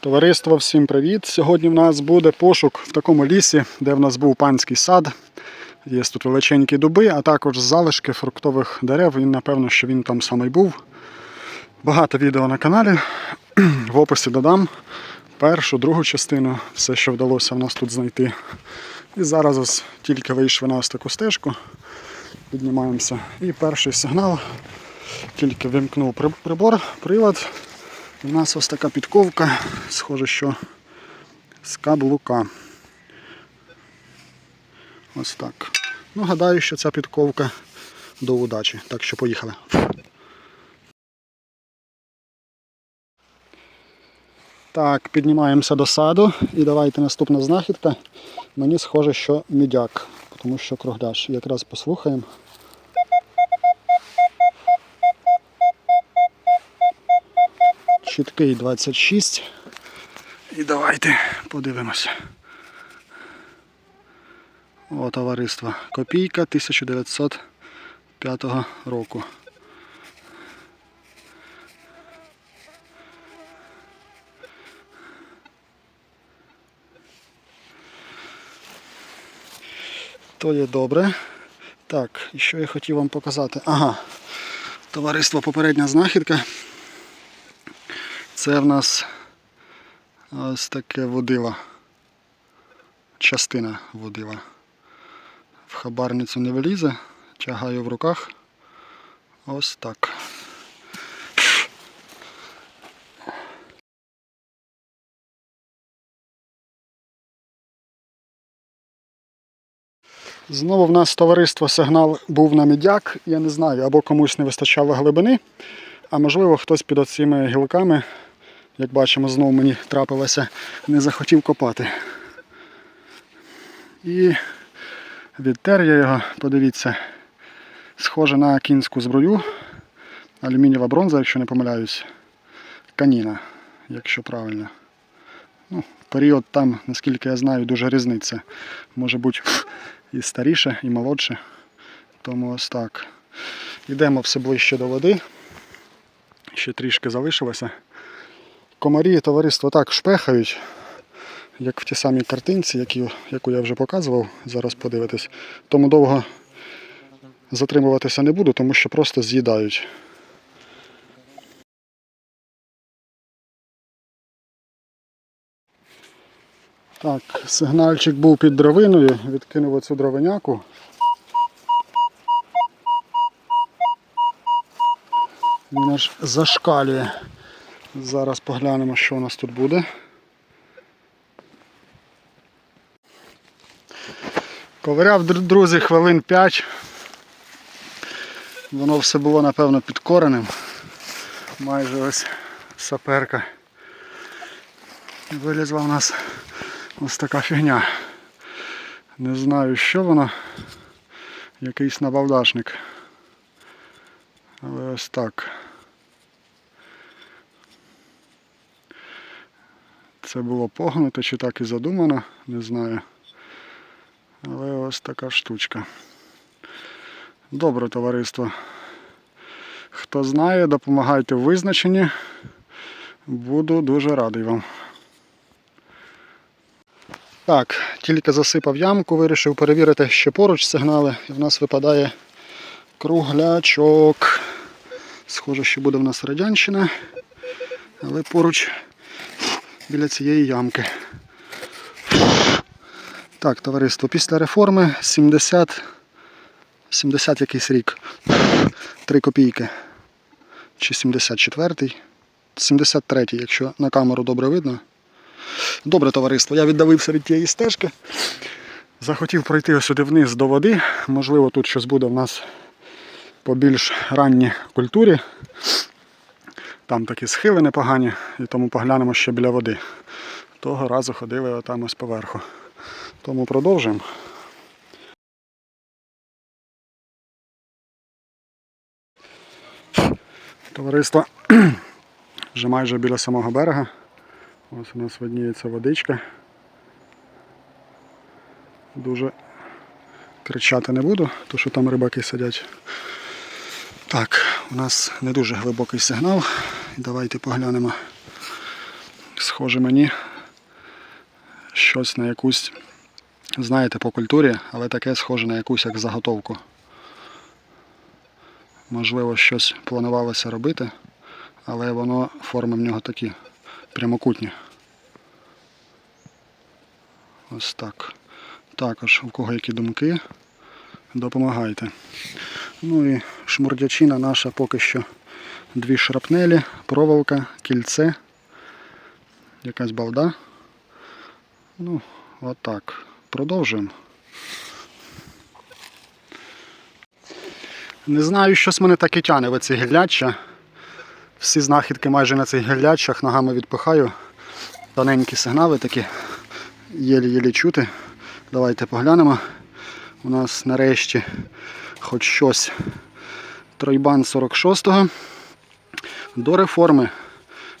Товариство, всім привіт! Сьогодні в нас буде пошук в такому лісі, де в нас був панський сад. Є тут величенькі дуби, а також залишки фруктових дерев. І напевно, що він там саме був. Багато відео на каналі. В описі додам першу, другу частину, все, що вдалося в нас тут знайти. І зараз ось тільки вийшли на ось таку стежку. Піднімаємося. І перший сигнал. Тільки вимкнув прибор, прилад. У нас ось така підковка, схоже, що з каблука. Ось так. Ну, гадаю, що ця підковка до удачі. Так що поїхали. Так, піднімаємося до саду і давайте наступна знахідка. Мені схоже, що мідяк, тому що кругляш. Якраз послухаємо. Чіткий 26. І давайте подивимося. О, товариство. Копійка 1905 року. То є добре. Так, і що я хотів вам показати? Ага. Товариство попередня знахідка. Це в нас ось таке водила. Частина водила. В хабарницю не влізе, тягаю в руках. Ось так. Знову в нас товариство сигнал був на мідяк. Я не знаю, або комусь не вистачало глибини, а можливо хтось під оцими гілками, як бачимо, знову мені трапилося, не захотів копати. І відтер я його, подивіться, схоже на кінську зброю. Алюмінієва бронза, якщо не помиляюсь. Каніна, якщо правильно. Ну, період там, наскільки я знаю, дуже різниця. Може бути і старіше, і молодше. Тому ось так. Йдемо все ближче до води. Ще трішки залишилося. Комарі товариство так шпехають, як в тій самій картинці, які, яку я вже показував. Зараз подивитесь. Тому довго затримуватися не буду, тому що просто з'їдають. Так, сигнальчик був під дровиною, відкинув оцю дровиняку. Він аж зашкалює. Зараз поглянемо, що у нас тут буде. Ковиряв, друзі, хвилин 5. Воно все було, напевно, під коренем. Майже ось саперка. Вилізла у нас ось така фігня. Не знаю, що воно. Якийсь набалдашник. Але ось так. Це було погнуто чи так і задумано, не знаю. Але ось така штучка. Добре, товариство. Хто знає, допомагайте в визначенні. Буду дуже радий вам. Так, тільки засипав ямку, вирішив перевірити, що поруч сигнали, і в нас випадає круглячок. Схоже, що буде в нас радянщина, але поруч біля цієї ямки. Так, товариство, після реформи 70, 70 якийсь рік. 3 копійки. Чи 74-й. 73-й, якщо на камеру добре видно. Добре, товариство, я віддалився від тієї стежки. Захотів пройти сюди вниз до води. Можливо, тут щось буде в нас по більш ранній культурі. Там такі схили непогані, і тому поглянемо ще біля води. Того разу ходили отам ось поверху. Тому продовжуємо. Товариство вже майже біля самого берега. Ось у нас видніється водичка. Дуже кричати не буду, тому що там рибаки сидять. Так, у нас не дуже глибокий сигнал. Давайте поглянемо Схоже мені щось на якусь, знаєте, по культурі, але таке схоже на якусь як заготовку. Можливо, щось планувалося робити, але воно форми в нього такі прямокутні. Ось так. Також, у кого які думки, допомагайте. Ну і шмурдячина наша поки що дві шрапнелі, проволока, кільце, якась балда. Ну, отак. Продовжуємо. Не знаю, щось мене так і тяне в оці гілляча. Всі знахідки майже на цих гіллячах ногами відпихаю. Тоненькі сигнали такі, єлі-єлі чути. Давайте поглянемо. У нас нарешті хоч щось. Тройбан 46-го. До реформи.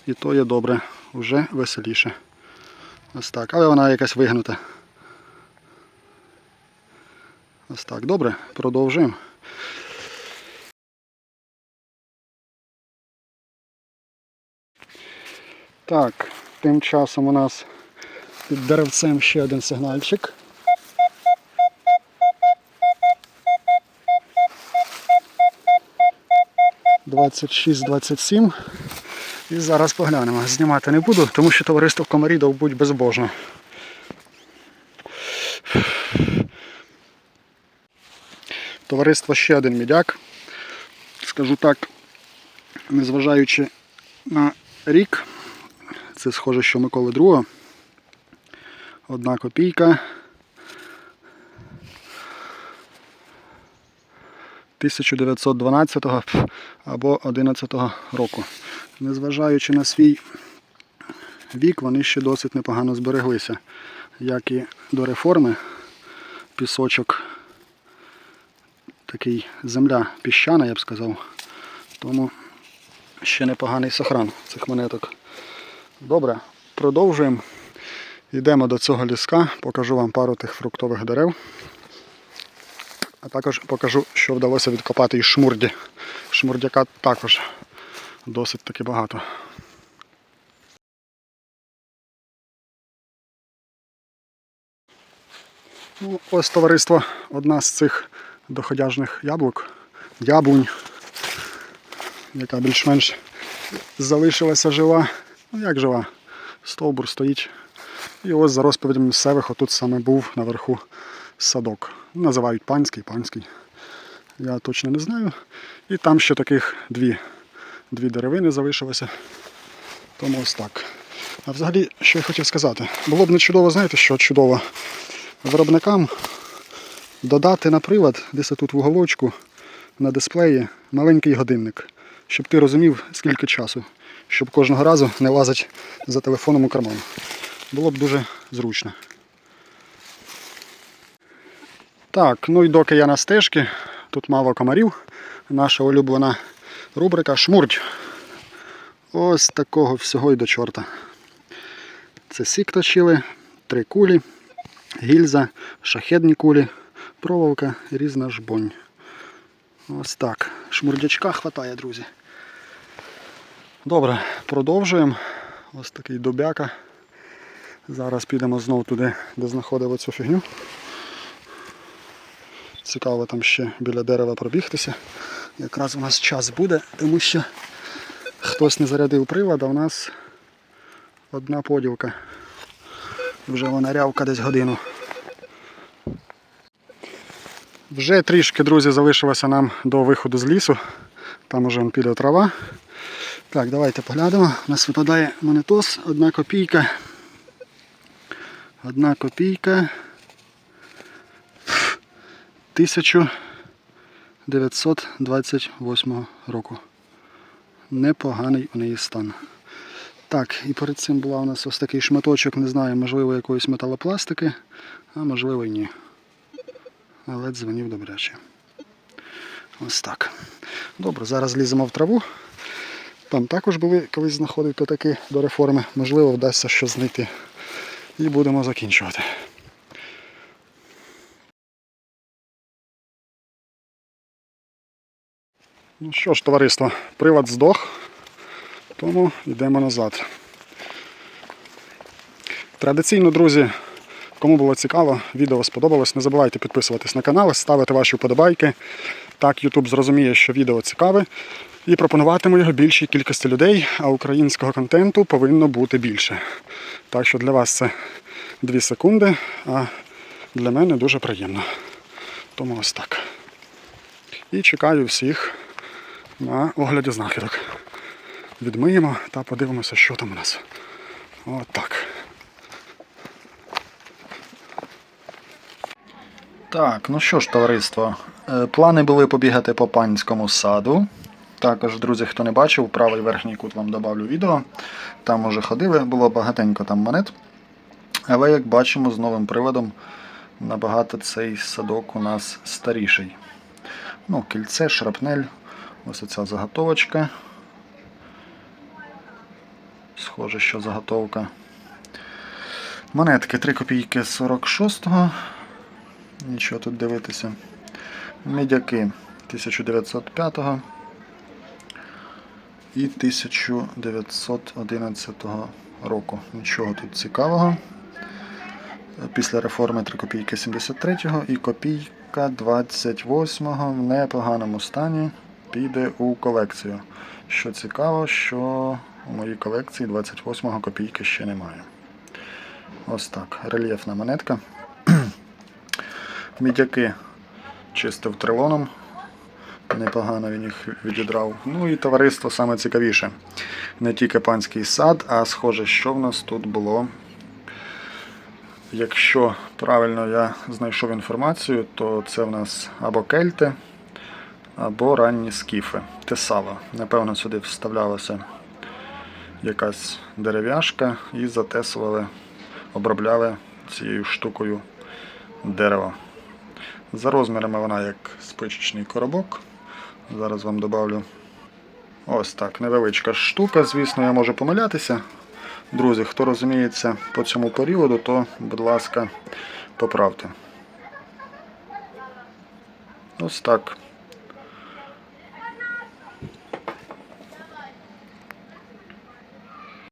І то є добре, вже веселіше. Ось так. Але вона якась вигнута. Ось так. Добре, продовжуємо. Так, тим часом у нас під деревцем ще один сигнальчик. Двадцять шість, двадцять сім. І зараз поглянемо. Знімати не буду, тому що товариство комарідов будь безбожно. Товариство ще один мідяк. Скажу так, незважаючи на рік, це схоже, що Миколи II. Одна копійка. 1912 або 11 року. Незважаючи на свій вік, вони ще досить непогано збереглися. Як і до реформи, пісочок такий земля піщана, я б сказав. Тому ще непоганий сохран цих монеток. Добре, продовжуємо. Йдемо до цього ліска, покажу вам пару тих фруктових дерев. А також покажу, що вдалося відкопати із шмурді. Шмурдяка також досить таки багато. Ну, ось товариство, одна з цих доходяжних яблук, яблунь, яка більш-менш залишилася жива. Ну як жива? Стовбур стоїть. І ось за розповідями місцевих, отут саме був наверху садок. Називають панський, панський. Я точно не знаю. І там ще таких дві, дві деревини залишилося. Тому ось так. А взагалі, що я хотів сказати, було б не чудово, знаєте, що чудово виробникам додати на привод, десь тут в уголочку на дисплеї маленький годинник, щоб ти розумів, скільки часу, щоб кожного разу не лазить за телефоном у карман. Було б дуже зручно. Так, ну і доки я на стежці, тут мало комарів. Наша улюблена рубрика Шмурдь. Ось такого всього і до чорта. Це сік точили, три кулі, гільза, шахедні кулі, проволока, різна жбонь. Ось так. Шмурдячка хватає, друзі. Добре, продовжуємо. Ось такий добяка. Зараз підемо знову туди, де знаходили цю фігню. Цікаво там ще біля дерева пробігтися. Якраз у нас час буде, тому що хтось не зарядив привод, а в нас одна поділка. Вже вона рявка десь годину. Вже трішки, друзі, залишилося нам до виходу з лісу. Там уже піде трава. Так, давайте поглянемо. У нас випадає монетос, одна копійка. Одна копійка. 1928 року. Непоганий у неї стан. Так, і перед цим була у нас ось такий шматочок, не знаю, можливо, якоїсь металопластики, а можливо і ні. Але дзвонів добряче. Ось так. Добре, зараз ліземо в траву. Там також були колись знаходити таки до реформи. Можливо, вдасться щось знайти. І будемо закінчувати. Ну що ж, товариство, привод здох, тому йдемо назад. Традиційно, друзі, кому було цікаво, відео сподобалось, не забувайте підписуватись на канал, ставити ваші вподобайки. Так YouTube зрозуміє, що відео цікаве, і пропонуватиме його більшій кількості людей, а українського контенту повинно бути більше. Так що для вас це 2 секунди, а для мене дуже приємно. Тому ось так. І чекаю всіх на огляді знахідок. Відмиємо та подивимося, що там у нас. От так. Ну що ж, товариство, е, плани були побігати по панському саду. Також, друзі, хто не бачив, правий верхній кут вам добавлю відео. Там уже ходили, було багатенько там монет. Але як бачимо, з новим приводом набагато цей садок у нас старіший. Ну, кільце, шрапнель, ось оця заготовочка. Схоже, що заготовка. Монетки 3 копійки 46-го. Нічого тут дивитися. Медяки 1905-го і 1911 року. Нічого тут цікавого. Після реформи 3 копійки 73-го і копійка 28-го в непоганому стані піде у колекцію. Що цікаво, що у моїй колекції 28-го копійки ще немає. Ось так. Рельєфна монетка. Мідяки чистив трилоном. Непогано він їх відідрав. Ну і товариство саме цікавіше. Не тільки панський сад, а схоже, що в нас тут було. Якщо правильно я знайшов інформацію, то це в нас або кельти, або ранні скіфи. Тесава. Напевно, сюди вставлялася якась дерев'яшка і затесували, обробляли цією штукою дерево. За розмірами вона як спичечний коробок. Зараз вам добавлю. Ось так, невеличка штука, звісно, я можу помилятися. Друзі, хто розуміється по цьому періоду, то, будь ласка, поправте. Ось так.